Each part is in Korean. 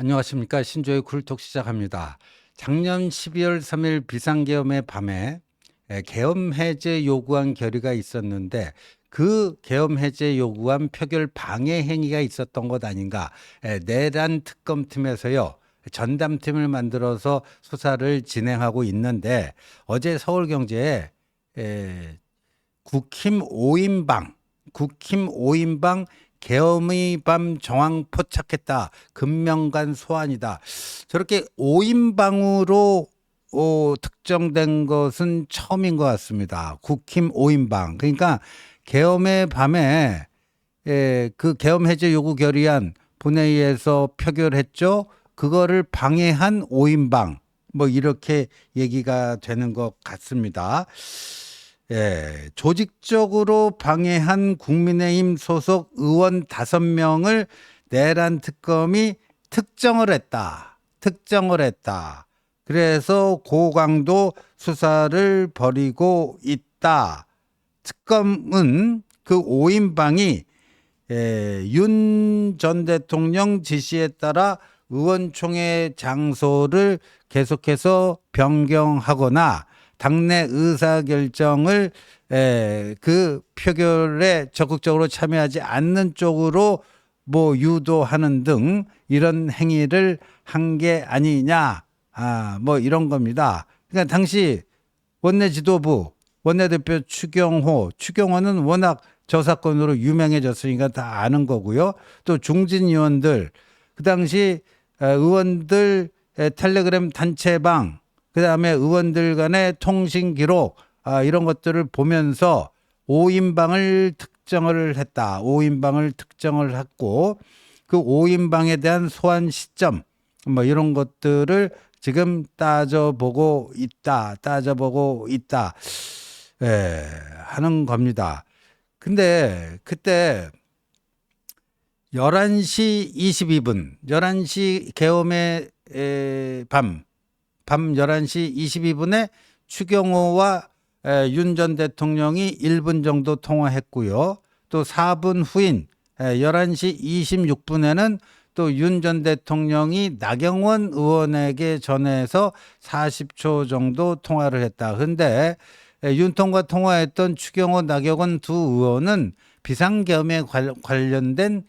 안녕하십니까. 신조의 굴톡 시작합니다. 작년 12월 3일 비상계엄의 밤에 에, 계엄 해제 요구안 결의가 있었는데 그 계엄 해제 요구안 표결 방해 행위가 있었던 것 아닌가. 에, 내란 특검팀에서요. 전담팀을 만들어서 수사를 진행하고 있는데 어제 서울경제에 에, 국힘 5인방, 국힘 5인방 계엄의 밤 정황 포착했다. 금명간 소환이다. 저렇게 5인방으로 어, 특정된 것은 처음인 것 같습니다. 국힘 5인방. 그러니까 계엄의 밤에 에, 그 계엄 해제 요구 결의안 본회의에서 표결했죠. 그거를 방해한 5인방. 뭐 이렇게 얘기가 되는 것 같습니다. 예, 조직적으로 방해한 국민의힘 소속 의원 다섯 명을 내란 특검이 특정을 했다. 특정을 했다. 그래서 고강도 수사를 벌이고 있다. 특검은 그 5인방이 예, 윤 전 대통령 지시에 따라 의원총회 장소를 계속해서 변경하거나 당내 의사 결정을 에, 그 표결에 적극적으로 참여하지 않는 쪽으로 뭐 유도하는 등 이런 행위를 한 게 아니냐 아 뭐 이런 겁니다. 그러니까 당시 원내 지도부 원내대표 추경호 추경호는 워낙 저 사건으로 유명해졌으니까 다 아는 거고요. 또 중진 의원들 그 당시 에, 의원들 에, 텔레그램 단체방 그다음에 의원들 간의 통신 기록 아, 이런 것들을 보면서 5인방을 특정을 했다. 5인방을 특정을 했고 그 5인방에 대한 소환 시점 뭐 이런 것들을 지금 따져보고 있다. 따져보고 있다. 예, 하는 겁니다. 근데 그때 11시 22분, 11시 계엄의 에, 밤, 밤 11시 22분에 추경호와 윤 전 대통령이 1분 정도 통화했고요. 또 4분 후인 에, 11시 26분에는 또 윤 전 대통령이 나경원 의원에게 전해서 40초 정도 통화를 했다. 근데 에, 윤통과 통화했던 추경호, 나경원 두 의원은 비상계엄에 관- 관련된 에,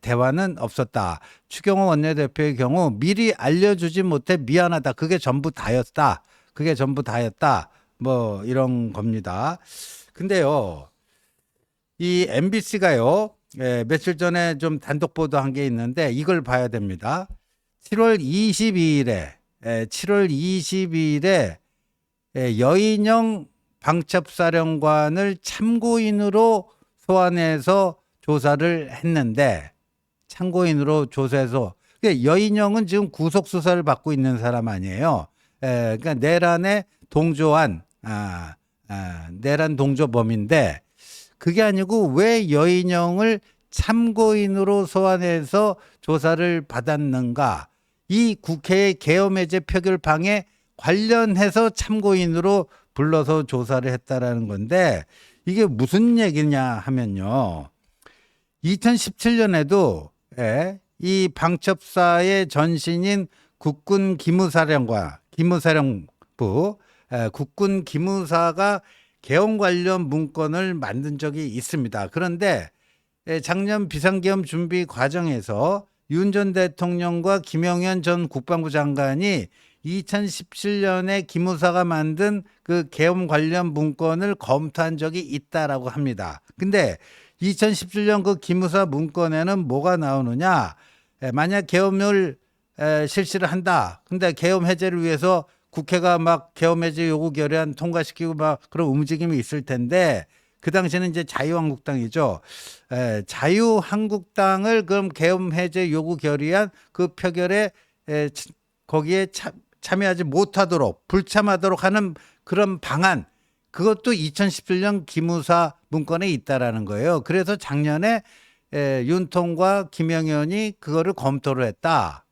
대화는 없었다. 추경호 원내대표의 경우 미리 알려주지 못해 미안하다. 그게 전부 다였다. 그게 전부 다였다. 뭐 이런 겁니다. 근데요, 이 MBC가요, 예, 며칠 전에 좀 단독 보도한 게 있는데 이걸 봐야 됩니다. 7월 22일에, 예, 7월 22일에 예, 여인영 방첩사령관을 참고인으로 소환해서 조사를 했는데 참고인으로 조사해서 여인영은 지금 구속 수사를 받고 있는 사람 아니에요. 에, 그러니까 내란에 동조한 아, 아, 내란 동조범인데 그게 아니고 왜 여인영을 참고인으로 소환해서 조사를 받았는가? 이 국회의 계엄해제 표결 방해 관련해서 참고인으로 불러서 조사를 했다라는 건데 이게 무슨 얘기냐 하면요. 2017년에도 예, 이 방첩사의 전신인 국군 기무사령관, 기무사령부, 예, 국군 기무사가 개헌 관련 문건을 만든 적이 있습니다. 그런데 예, 작년 비상계엄 준비 과정에서 윤 전 대통령과 김영현 전 국방부 장관이 2017년에 기무사가 만든 그 계엄 관련 문건을 검토한 적이 있다라고 합니다. 근데 2017년 그 기무사 문건에는 뭐가 나오느냐? 에, 만약 계엄을 에, 실시를 한다. 근데 계엄 해제를 위해서 국회가 막 계엄 해제 요구 결의안 통과시키고 막 그런 움직임이 있을 텐데 그 당시에는 이제 자유한국당이죠. 에, 자유한국당을 그럼 계엄 해제 요구 결의안 그 표결에 에, 치- 거기에 참, 참여하지 못하도록 불참하도록 하는 그런 방안 그것도 2017년 기무사 문건에 있다라는 거예요. 그래서 작년에 에, 윤통과 김영현이 그거를 검토를 했다.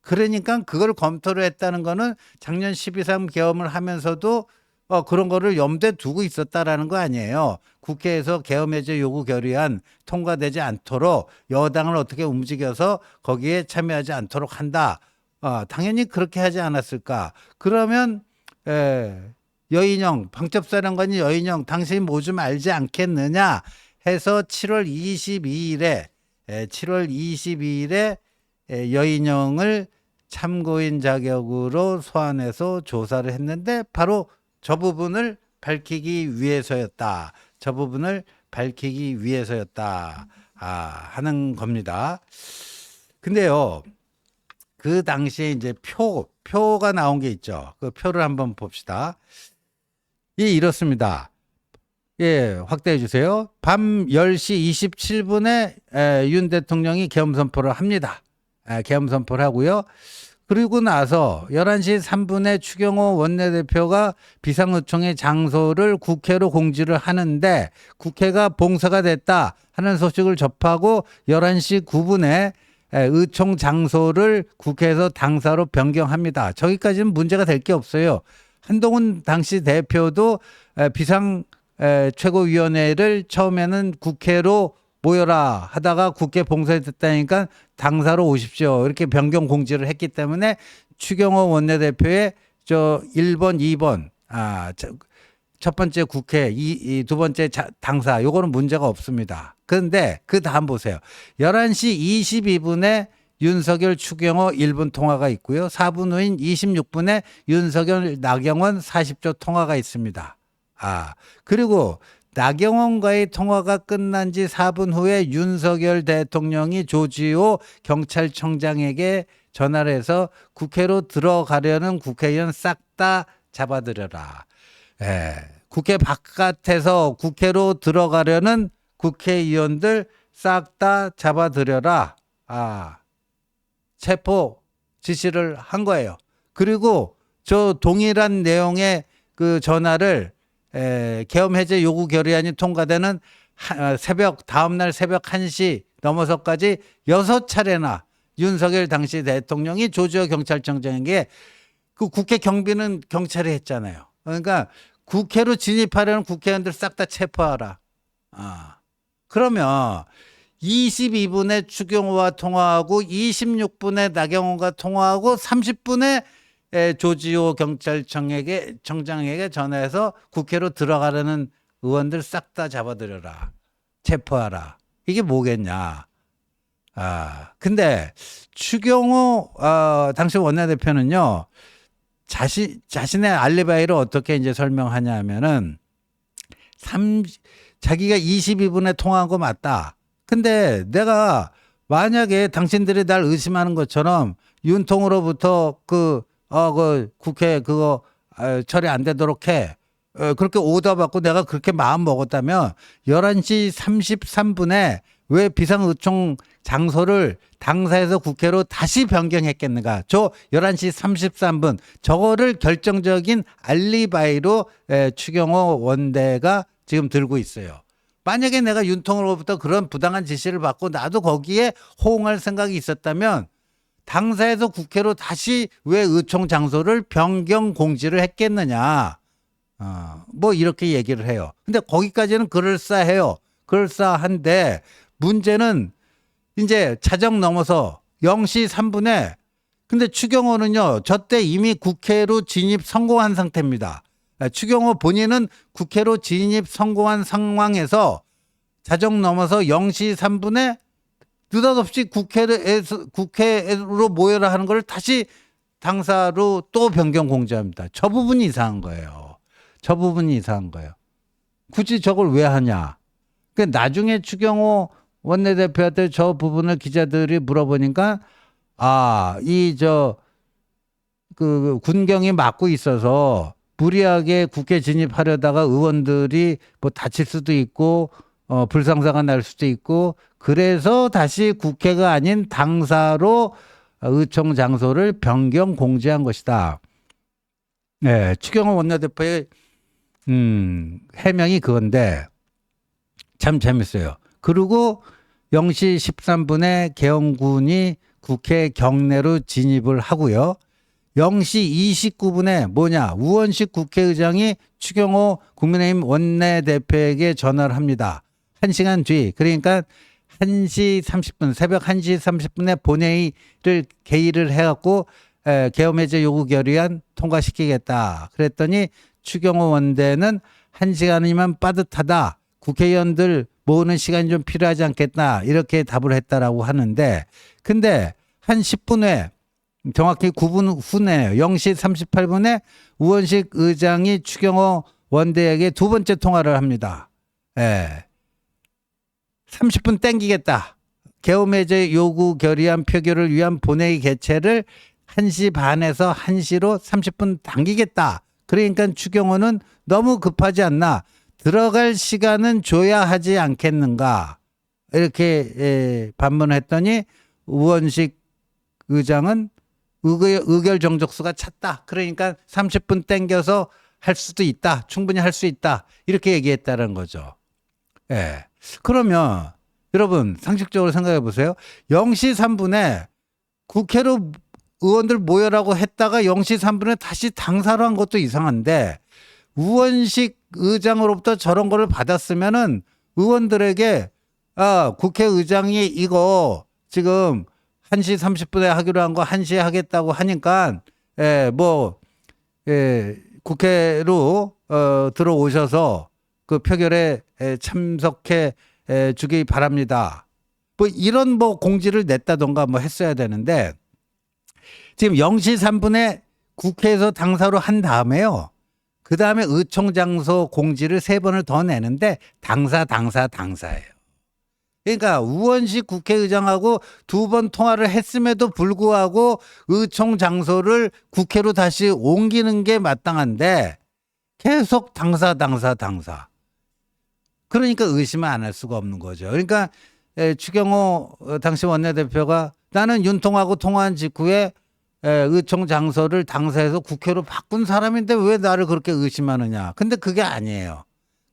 그러니까 그걸 검토를 했다는 거는 작년 12.3 계엄을 하면서도 어, 그런 거를 염두에 두고 있었다라는 거 아니에요. 국회에서 계엄 해제 요구 결의안 통과되지 않도록 여당을 어떻게 움직여서 거기에 참여하지 않도록 한다. 어, 당연히 그렇게 하지 않았을까. 그러면 에, 여인영 방첩사령관이 여인영 당신 뭐 좀 알지 않겠느냐 해서 7월 22일에 7월 22일에 여인영을 참고인 자격으로 소환해서 조사를 했는데 바로 저 부분을 밝히기 위해서였다. 저 부분을 밝히기 위해서였다. 아, 하는 겁니다. 근데요. 그 당시에 이제 표 표가 나온 게 있죠. 그 표를 한번 봅시다. 예, 이렇습니다. 예, 확대해 주세요. 밤 10시 27분에 에, 윤 대통령이 계엄 선포를 합니다. 에, 계엄 선포를 하고요. 그리고 나서 11시 3분에 추경호 원내대표가 비상의총의 장소를 국회로 공지를 하는데 국회가 봉사가 됐다 하는 소식을 접하고 11시 9분에 의총 장소를 국회에서 당사로 변경합니다. 저기까지는 문제가 될 게 없어요. 한동훈 당시 대표도 에, 비상 에, 최고위원회를 처음에는 국회로 모여라 하다가 국회 봉쇄됐다니까 당사로 오십시오. 이렇게 변경 공지를 했기 때문에 추경호 원내대표의 저 1번, 2번, 아, 저, 첫 번째 국회, 이, 이 두 번째 자, 당사, 요거는 문제가 없습니다. 그런데 그 다음 보세요. 11시 22분에 윤석열 추경호 1분 통화가 있고요. 4분 후인 26분에 윤석열 나경원 40조 통화가 있습니다. 아, 그리고 나경원과의 통화가 끝난 지 4분 후에 윤석열 대통령이 조지호 경찰청장에게 전화를 해서 국회로 들어가려는 국회의원 싹 다 잡아들여라. 예. 국회 바깥에서 국회로 들어가려는 국회의원들 싹 다 잡아들여라. 아. 체포 지시를 한 거예요. 그리고 저 동일한 내용의 그 전화를 에, 계엄 해제 요구 결의안이 통과되는 하, 새벽 다음 날 새벽 1시 넘어서까지 여섯 차례나 윤석열 당시 대통령이 조지호 경찰청장에게 그 국회 경비는 경찰이 했잖아요. 그러니까 국회로 진입하려는 국회의원들 싹 다 체포하라. 아. 그러면 22분에 추경호와 통화하고 26분에 나경원과 통화하고 30분에 에, 조지호 경찰청에게 청장에게 전화해서 국회로 들어가려는 의원들 싹 다 잡아들여라. 체포하라. 이게 뭐겠냐. 아, 근데 추경호 어, 당시 원내대표는요. 자신 자신의 알리바이를 어떻게 이제 설명하냐 하면은 3 자기가 22분에 통화한 거 맞다. 근데 내가 만약에 당신들이 날 의심하는 것처럼 윤통으로부터 그, 어, 그 국회 그거 어, 처리 안 되도록 해. 어, 그렇게 오더 받고 내가 그렇게 마음 먹었다면 11시 33분에 왜 비상의총 장소를 당사에서 국회로 다시 변경했겠는가? 저 11시 33분 저거를 결정적인 알리바이로 에, 추경호 원대가 지금 들고 있어요. 만약에 내가 윤통으로부터 그런 부당한 지시를 받고 나도 거기에 호응할 생각이 있었다면 당사에서 국회로 다시 왜 의총 장소를 변경 공지를 했겠느냐. 어, 뭐 이렇게 얘기를 해요. 근데 거기까지는 그럴싸해요. 그럴싸한데 문제는 이제 자정 넘어서 0시 3분에 근데 추경호는요, 저 때 이미 국회로 진입 성공한 상태입니다. 아, 추경호 본인은 국회로 진입 성공한 상황에서 자정 넘어서 0시 3분에 느닷없이 국회에서, 국회로 모여라 하는 걸 다시 당사로 또 변경 공지합니다. 저 부분이 이상한 거예요. 저 부분이 이상한 거예요. 굳이 저걸 왜 하냐. 그 나중에 추경호 원내대표한테 저 부분을 기자들이 물어보니까 아, 이 저 그 군경이 막고 있어서 무리하게 국회 진입하려다가 의원들이 뭐 다칠 수도 있고 어 불상사가 날 수도 있고 그래서 다시 국회가 아닌 당사로 의총 장소를 변경 공지한 것이다. 네, 추경호 원내대표의 음, 해명이 그건데 참 재밌어요. 그리고 0시 13분에 계엄군이 국회 경내로 진입을 하고요. 0시 29분에 뭐냐 우원식 국회의장이 추경호 국민의힘 원내대표에게 전화를 합니다. 1시간 뒤 그러니까 1시 30분 새벽 1시 30분에 본회의를 개의를 해갖고 에, 계엄 해제 요구 결의안 통과시키겠다. 그랬더니 추경호 원대는 1시간이면 빠듯하다. 국회의원들 모으는 시간이 좀 필요하지 않겠나 이렇게 답을 했다라고 하는데 근데 한 10분 후에 정확히 9분 후네요. 0시 38분에 우원식 의장이 추경호 원대에게 두 번째 통화를 합니다. 예. 30분 땡기겠다. 계엄해제 요구 결의안 표결을 위한 본회의 개최를 1시 반에서 1시로 30분 당기겠다. 그러니까 추경호는 너무 급하지 않나. 들어갈 시간은 줘야 하지 않겠는가. 이렇게 예, 반문했더니 우원식 의장은 의결, 정족수가 찼다. 그러니까 30분 땡겨서 할 수도 있다. 충분히 할 수 있다. 이렇게 얘기했다는 거죠. 예. 그러면 여러분 상식적으로 생각해 보세요. 0시 3분에 국회로 의원들 모여라고 했다가 0시 3분에 다시 당사로 한 것도 이상한데 우원식 의장으로부터 저런 거를 받았으면은 의원들에게 아, 국회의장이 이거 지금 1시 30분에 하기로 한 거 1시에 하겠다고 하니까 예, 뭐 예, 국회로 어, 들어오셔서 그 표결에 에, 참석해 에, 주기 바랍니다. 뭐 이런 뭐 공지를 냈다던가 뭐 했어야 되는데 지금 0시 3분에 국회에서 당사로 한 다음에요. 그 다음에 의총장소 공지를 세 번을 더 내는데 당사 당사 당사예요. 그러니까 우원식 국회의장하고 두 번 통화를 했음에도 불구하고 의총 장소를 국회로 다시 옮기는 게 마땅한데 계속 당사 당사 당사. 그러니까 의심을 안 할 수가 없는 거죠. 그러니까 에, 추경호 어, 당시 원내대표가 나는 윤통하고 통화한 직후에 에, 의총 장소를 당사에서 국회로 바꾼 사람인데 왜 나를 그렇게 의심하느냐. 근데 그게 아니에요.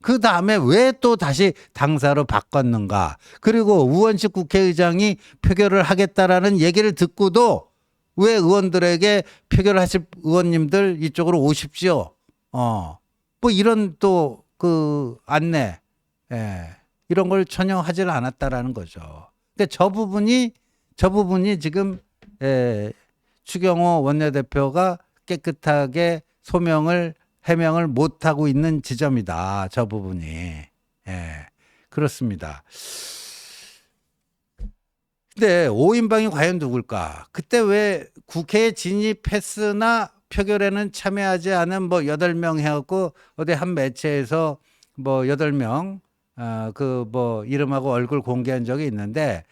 그 다음에 왜 또 다시 당사로 바꿨는가. 그리고 우원식 국회의장이 표결을 하겠다라는 얘기를 듣고도 왜 의원들에게 표결하실 의원님들 이쪽으로 오십시오. 어. 뭐 이런 또 그 안내, 예. 이런 걸 전혀 하질 않았다라는 거죠. 그러니까 저 부분이, 저 부분이 지금, 예, 추경호 원내대표가 깨끗하게 소명을 해명을 못 하고 있는 지점이다. 저 부분이. 예. 그렇습니다. 근데 5인방이 과연 누굴까? 그때 왜 국회에 진입했으나 표결에는 참여하지 않은 뭐 8명 해갖고 어디 한 매체에서 뭐 8명, 어, 그 뭐 이름하고 얼굴 공개한 적이 있는데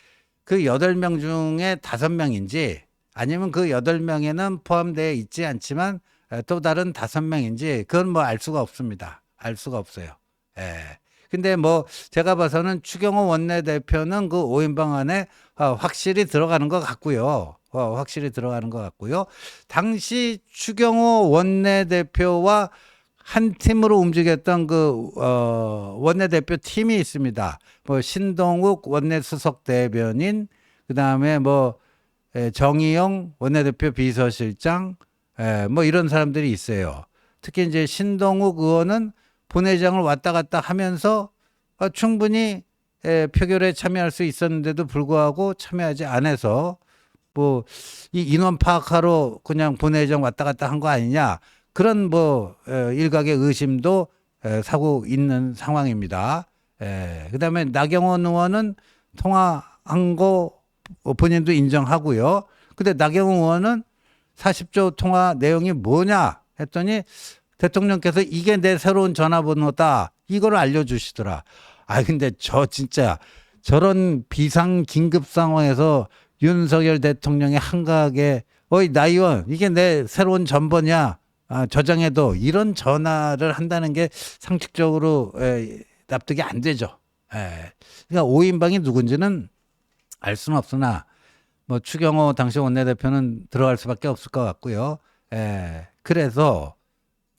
그 8명 중에 5명인지 아니면 그 8명에는 포함되어 있지 않지만 에, 또 다른 5명인지 그건 뭐 알 수가 없습니다. 알 수가 없어요. 예. 근데 뭐 제가 봐서는 추경호 원내대표는 그 5인방 안에 어, 확실히 들어가는 것 같고요. 어, 확실히 들어가는 것 같고요. 당시 추경호 원내대표와 한 팀으로 움직였던 그 어, 원내대표 팀이 있습니다. 뭐 신동욱 원내수석 대변인, 그 다음에 뭐 에, 정의용 원내대표 비서실장, 에, 뭐 이런 사람들이 있어요. 특히 이제 신동욱 의원은 본회장을 왔다 갔다 하면서 어, 충분히 에, 표결에 참여할 수 있었는데도 불구하고 참여하지 않아서 뭐 이 인원 파악하러 그냥 본회장 왔다 갔다 한 거 아니냐 그런 뭐 에, 일각의 의심도 에, 사고 있는 상황입니다. 에, 그다음에 나경원 의원은 통화한 거 본인도 인정하고요. 근데 나경원 의원은 40조 통화 내용이 뭐냐 했더니 대통령께서 이게 내 새로운 전화번호다. 이걸 알려주시더라. 아, 근데 저 진짜 저런 비상 긴급 상황에서 윤석열 대통령의 한가하게 어이, 나 의원, 이게 내 새로운 전번이야. 아, 저장해도 이런 전화를 한다는 게 상식적으로 에, 납득이 안 되죠. 에. 그러니까 5인방이 누군지는 알 수는 없으나 뭐 추경호 당시 원내대표는 들어갈 수밖에 없을 것 같고요. 에, 그래서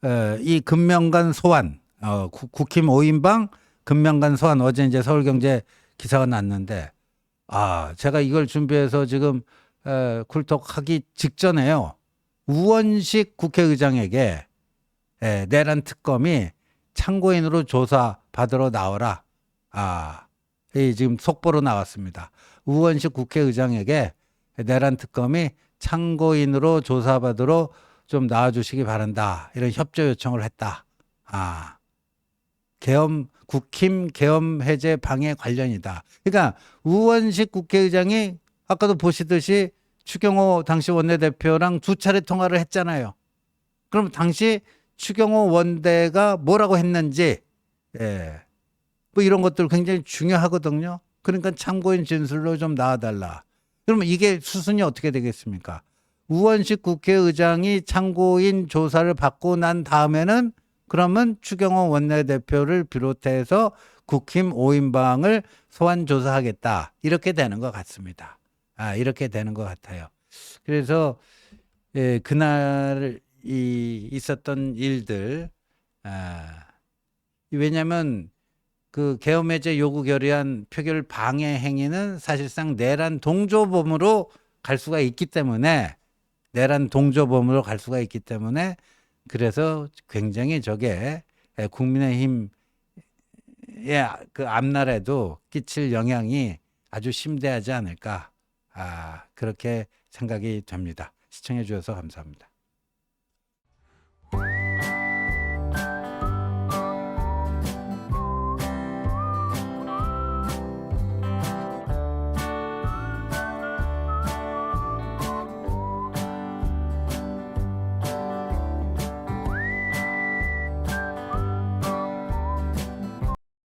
에, 이 금명간 소환, 어, 국- 국힘 5인방 금명간 소환 어제 이제 서울경제 기사가 났는데 아 제가 이걸 준비해서 지금 에, 쿨톡 하기 직전에요. 우원식 국회의장에게 예, 내란 특검이 참고인으로 조사 받으러 나오라. 아, 이 지금 속보로 나왔습니다. 우원식 국회의장에게 내란 특검이 참고인으로 조사 받으러 좀 나와주시기 바란다. 이런 협조 요청을 했다. 아, 계엄 국힘 계엄 해제 방해 관련이다. 그러니까 우원식 국회의장이 아까도 보시듯이 추경호 당시 원내대표랑 두 차례 통화를 했잖아요. 그럼 당시 추경호 원대가 뭐라고 했는지, 예. 뭐 이런 것들 굉장히 중요하거든요. 그러니까 참고인 진술로 좀 나와달라. 그러면 이게 수순이 어떻게 되겠습니까? 우원식 국회의장이 참고인 조사를 받고 난 다음에는 그러면 추경호 원내대표를 비롯해서 국힘 5인방을 소환 조사하겠다. 이렇게 되는 것 같습니다. 아, 이렇게 되는 것 같아요. 그래서 예, 그날 이 있었던 일들 아, 왜냐하면 그 계엄 해제 요구 결의안 표결 방해 행위는 사실상 내란 동조범으로 갈 수가 있기 때문에 내란 동조범으로 갈 수가 있기 때문에 그래서 굉장히 저게 예, 국민의힘의 그 앞날에도 끼칠 영향이 아주 심대하지 않을까 아, 그렇게 생각이 됩니다. 시청해 주셔서 감사합니다.